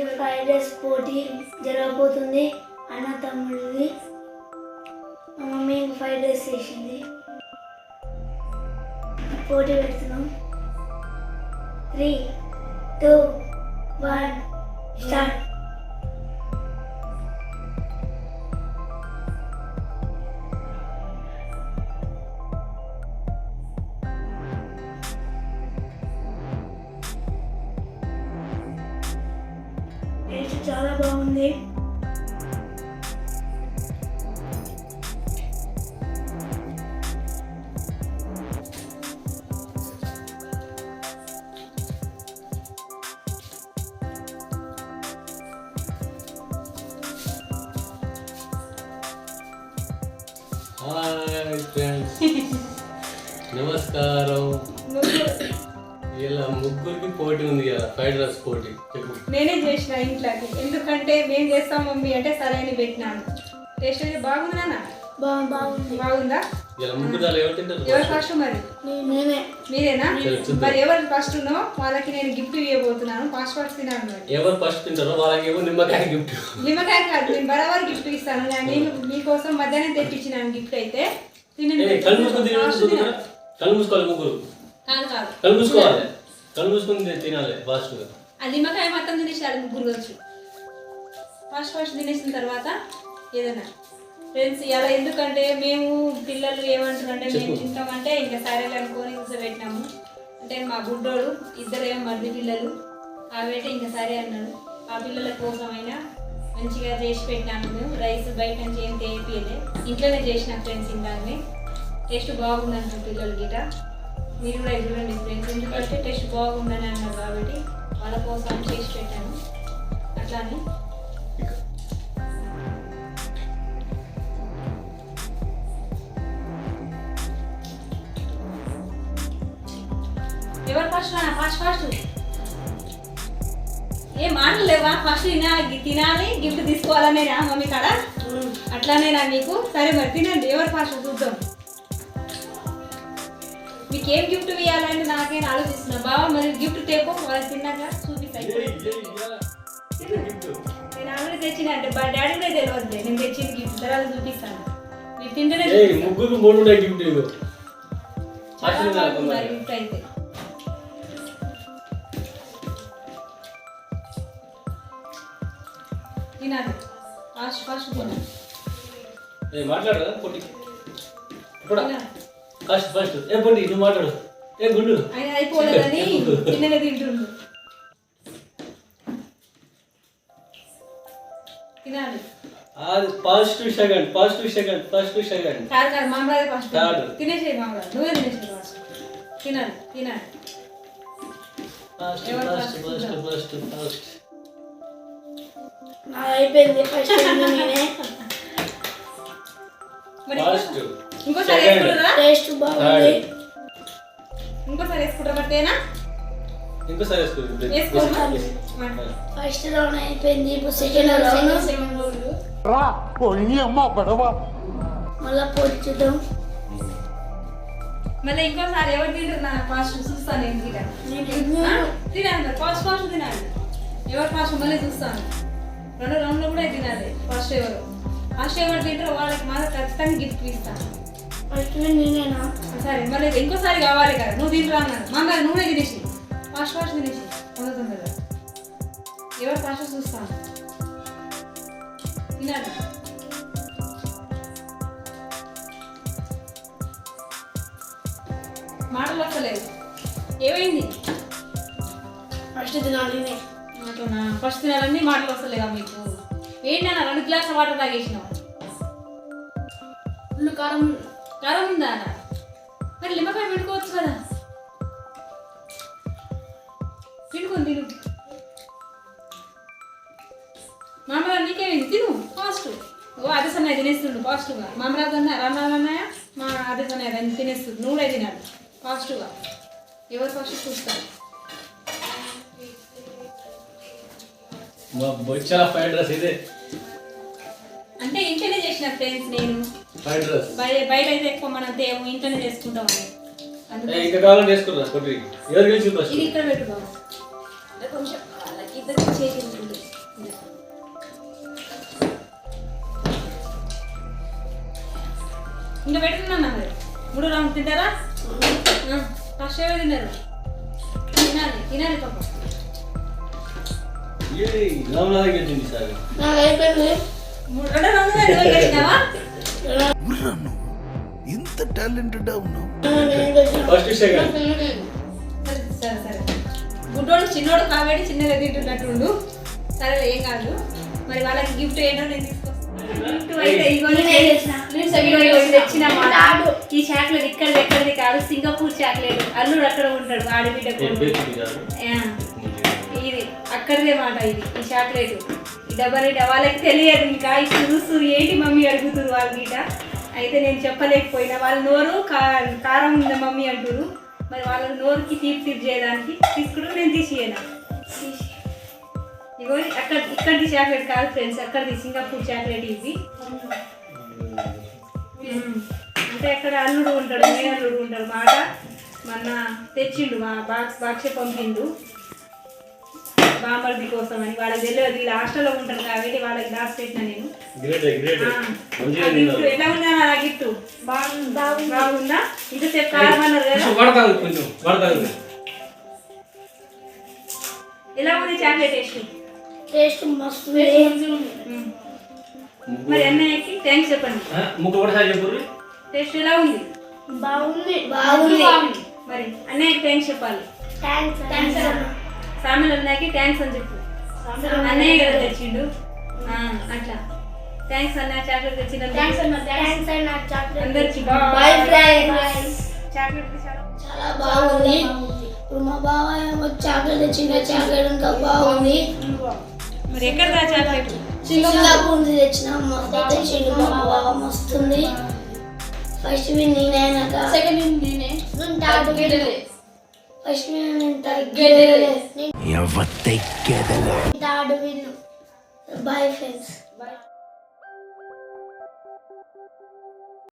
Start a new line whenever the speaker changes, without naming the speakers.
ఈరోజు five days పోటీ జరగబోతుంది. అన్న తమ్ముడిది మా మమ్మీ ఫైవ్ డేస్ చేసింది. పోటీ పెడుతున్నాం. Three two one start. చాలా బాగుంది
హాయ్ ఫ్రెండ్స్ నమస్కారం ఇలా ముగ్గురికి పోటీ ఉంది కదా ఫ్రైడ్ రైస్ పోటీ. చెప్పు.
నేనే చేసిన ఇంట్లోకి. ఎందుకంటే మేము చేస్తాం మమ్మీ అంటే సరే అని పెట్టినాను. టేస్ట్ అయితే బాగుందా నాన్న?
బాగుంది.
బాగుందా?
ఇలా ముగ్గురు దాలు ఎవరు తింటారు
ఎవరు ఫస్ట్ మరి?
నేనే.
మీరేనా. మరి ఎవరు ఫస్ట్ ఉన్నో వాళ్ళకి నేను గిఫ్ట్ ఇవ్వబోతున్నాను. ఫాస్ట్ ఫాస్ట్ తినాను మరి.
ఎవరు ఫస్ట్ తింటారో వాళ్ళకి ఏమో నిమ్మకాయ గిఫ్ట్
నిమ్మకాయ కాదు నేను బరాబర్ గిఫ్ట్ ఇస్తాను. నేను మీకోసం మధ్యాహ్నం తెప్పించినాను గిఫ్ట్ అయితే తినండి.
కళ్ళు మూసుకోవాలి ముగ్గురు. కళ్ళు మూసుకోవాలి. కళ్ళు మూసుకొని తినాలి ఫాస్ట్గా
ఆ నిమ్మకాయ మొత్తం తినేసాడు ముగ్గురు వచ్చి ఫాస్ట్ ఫాస్ట్ తినేసిన తర్వాత ఏదైనా ఫ్రెండ్స్ ఇలా ఎందుకంటే మేము పిల్లలు ఏమంటారంటే మేము తింటామంటే ఇంకా సరేలే అనుకొని కూర్చోబెట్టినాము. అంటే మా గుడ్డోడు ఇద్దరు ఏమో మరిది పిల్లలు. కాబట్టి ఇంకా సరే అన్నాడు. ఆ పిల్లల కోసమైనా మంచిగా చేసి పెట్టినాను మేము. రైస్ బయట నుంచి ఏం తేపియలే ఇంట్లోనే చేసిన ఫ్రెండ్స్ ఇందాకనే. టేస్ట్ బాగుందంట పిల్లలు గిట మీరు కూడా చూడండి ఫ్రెండ్స్ ఎందుకంటే టేస్ట్ బాగుందని అన్నారు కాబట్టి వాళ్ళ కోసం చేసి పెట్టాను. అట్లానే ఎవరు ఫస్ట్ ఫాస్ట్ ఫాస్ట్. ఏ మాటలు లేవా? ఫస్ట్ తినా తినాలి గిఫ్ట్ తీసుకోవాలనేనా? మమ్మీ కాడ? అట్లానేనా మీకు? సరే మరి తినండి. ఎవరు ఫస్ట్? చూద్దాం. మీకు ఏం గిఫ్ట్ ఇవ్వాలని నాకేం ఆలోచిస్తున్నా. బావా మరి గిఫ్ట్ టేపు వాళ్ళకి తిన్నాక చూపిస్తాను నేను ఆల్రెడీ తెచ్చిన అంటే మా డాడీ కూడా తెలియదు నేను తెచ్చిన గిఫ్ట్. తర్వాత చూపిస్తాను. మీరు తింటేనే.
ముగ్గురు మూడు గిఫ్ట్
గిఫ్ట్ అయితే. తినాలి. ఫాస్ట్ ఫాస్ట్ తినాలి.
ఏ మాట్లాడు పొట్టి ఇప్పుడు
తినాలి.
First first. ఏ పొట్టి నువ్వు మాట్లాడు. ఏ గుండు
ఆయన అయిపోలేదని తింటుండు. తినాలి.
అది first second first second first second.
కాదు కాదు మామరాజే ఫస్ట్
కాదు.
తినేసేయి మామరాజు నువ్వే తినేసేయి ఫస్ట్. తినాలి తినాలి.
First first? ఫస్ట్ ఫస్ట్
అయిపోయింది ఫస్ట్ నేనే. టేస్ట్ బాగుంది.
ఇంకోసారి వేసుకుంటారా బట్టేనా
ఇంకోసారి వేసుకో.
వేసుకోమా?
ఫస్ట్ రౌండ్ అయిపోయింది ఇప్పుడు సెకండ్ రౌండ్.
రా పోయి అమ్మ పడవ.
మళ్ళీ పోటీ చూద్దాం.
మళ్ళీ ఇంకోసారి ఎవరు తింటున్నారు? ఫాస్ట్ చూస్తాను నేను తిన.
నేను
తినాలి మరి ఫాస్ట్ ఫాస్ట్ తినాలి. ఎవరు ఫాస్ట్ మళ్ళీ చూస్తాను. రెండు రౌండ్లో కూడా తినాలి. ఫస్ట్ ఎవరు? ఫస్ట్ ఎవరు తింటారో వాళ్ళకి మాత్రం ఖచ్చితంగా గిఫ్ట్ ఇస్తాను. సరే మళ్ళీ ఇంకోసారి కావాలి కదా. నువ్వు తింటురా అన్నాను మా మరి నువ్వే తినేసి. ఫాస్ట్ ఫాస్ట్ తినేసి. పొందుతుంది కదా ఎవరు ఫాస్ట్ చూస్తాను తినాలి. మాటలు వస్తలేదు ఏమైంది?
ఫస్ట్ తినాలి నేనే.
మాటలునా? ఫస్ట్ తినాలన్నీ మాటలు వస్తలేదా మీకు? ఏంటన్నా రెండు గ్లాసుల వాటర్ తాగేసినావు?
కారం
కారం ఉందా మరి నిమ్మకాయ పెట్టుకోవచ్చు కదా. తినుకొని తిను. మామరాజు నీకేమైంది తిను. ఫాస్ట్. ఓ అదే సన్నయ్య తినేస్తుండు. ఫాస్ట్గా. మామరాజు అన్న రన్నాలు అన్నయ్య మా అదే దాన్ని తినేస్తుంది నువ్వు కూడా తినాలి. ఫాస్ట్గా. ఎవరు ఫస్ట్ చూస్తారు?
మా బొచ్చల ఫ్రైడ్ రైస్ ఇదే.
అంటే ఇంట్లోనే చేసిన ఫ్రెండ్స్ నేను. బయట అయితే ఎక్కువ మనం తేము ఇంట్లోనే చేసుకుంటాం
ఇంకా కావాలంటే వేసుకురా కొట్టి ఎవరు గెలిచి ఫస్ట్
ఇది ఇక్కడ పెట్టు బాబు. కొంచెం వాళ్ళకి ఇద్దరికి చేసింది ఇంకా పెట్టుకున్నా మూడు రౌండ్ తింటారా? ఫస్ట్ ఏవో తిన్నారు. తినాలి తినాలి పాప. మూడు రెండో రౌండ్ చేసినావా
ఇంత టాలెంటెడ్ ఉన్నావు.
నేను చేసిన.
ఫస్ట్ సెకండ్
సరే సరే సరే గుడ్డోడు చిన్నోడు కాబట్టి చిన్నగా తింటున్నట్టుండు. సరే ఏం కాదు. మరి వాళ్ళకి గిఫ్ట్ ఏంటో నేను తీసుకొస్తాను ఈ చాక్లెట్ ఇక్కడ ఎక్కడిది కాదు. Singapore chocolate. అల్లుడు అక్కడ ఉంటాడు ఆడబిడ్డ ఇది అక్కడిదే మాట ఇది ఈ చాక్లెట్. డబల్ డబ్బా వాళ్ళకి తెలియదు ఇంకా. ఈ చూస్తురు ఏంటి మమ్మీ అడుగుతురు వాళ్ళ గీట అయితే నేను చెప్పలేకపోయినా. వాళ్ళ నోరు కా- కారం ఉంది మమ్మీ అంటురు మరి వాళ్ళ నోరుకి తీపి తీపి చేయడానికి తీసుకుంటూ నేను తీసియను ఇగో అక్కడ ఇక్కడిది చాక్లెట్ కాదు ఫ్రెండ్స్ అక్కడిది సింగపూర్ చాక్లెట్ ఇది అంటే అక్కడ అల్లుడు ఉంటాడు మేనల్లుడు ఉంటాడు. మాట మన తెచ్చిండు మా బాక్స్ బాక్సే పంపిండు. బామర్ది కోసం అని వాళ్ళకి తెలియదు. వీళ్ళు హాస్టల్లో ఉంటారు కాబట్టి వాళ్ళకి దాచి పెట్టిన నేను. ఎలా ఉందా నా గిఫ్ట్? బాగుందా. ఇంతసేపు కారం అన్నారు కదా.
కొంచెం
ఎలా ఉంది చాక్లెట్ టేస్ట్?
టేస్ట్ మస్తు.
మరి అన్నయ్యకి థ్యాంక్స్ చెప్పండి.
ముక్క ఒకసారి చెప్పు.
టేస్ట్ ఎలా ఉంది?
బాగుంది. బాగుంది.
మరి అన్నయ్యకి థ్యాంక్స్ చెప్పాలి.
థ్యాంక్స్. థ్యాంక్స్
సామెల్ అన్నయ్యకి థ్యాంక్స్ అని చెప్పు. అన్నయ్య కదా తెచ్చిండు? ఆ, అట్లా. థ్యాంక్స్ అన్నయ్య చాక్లెట్ తెచ్చినందుకు.
థ్యాంక్స్ అన్న థ్యాంక్స్ అన్న చాక్లెట్
అందరికి
బాయ్ ఫ్రెండ్స్
చాక్లెట్ చాలా
చాలా బాగుంది. ఇప్పుడు మా బాబాయ్ చాక్లెట్ తెచ్చిన చాక్లెట్ ఇంకా బాగుంది.
మరి ఎక్కడ దా చాక్లెట్
సింగపూర్ నుంచి తెచ్చిన. తెచ్చిండు మా బాబా. మస్తుంది. ఫస్ట్ విన్
సెకండ్ నేనే.
థర్డ్ విన్ ఫస్ట్ నేను తగ్గేదే
ఎవత్తెక్కేదలా
థర్డ్ విన్ బాయ్ ఫ్రెండ్స్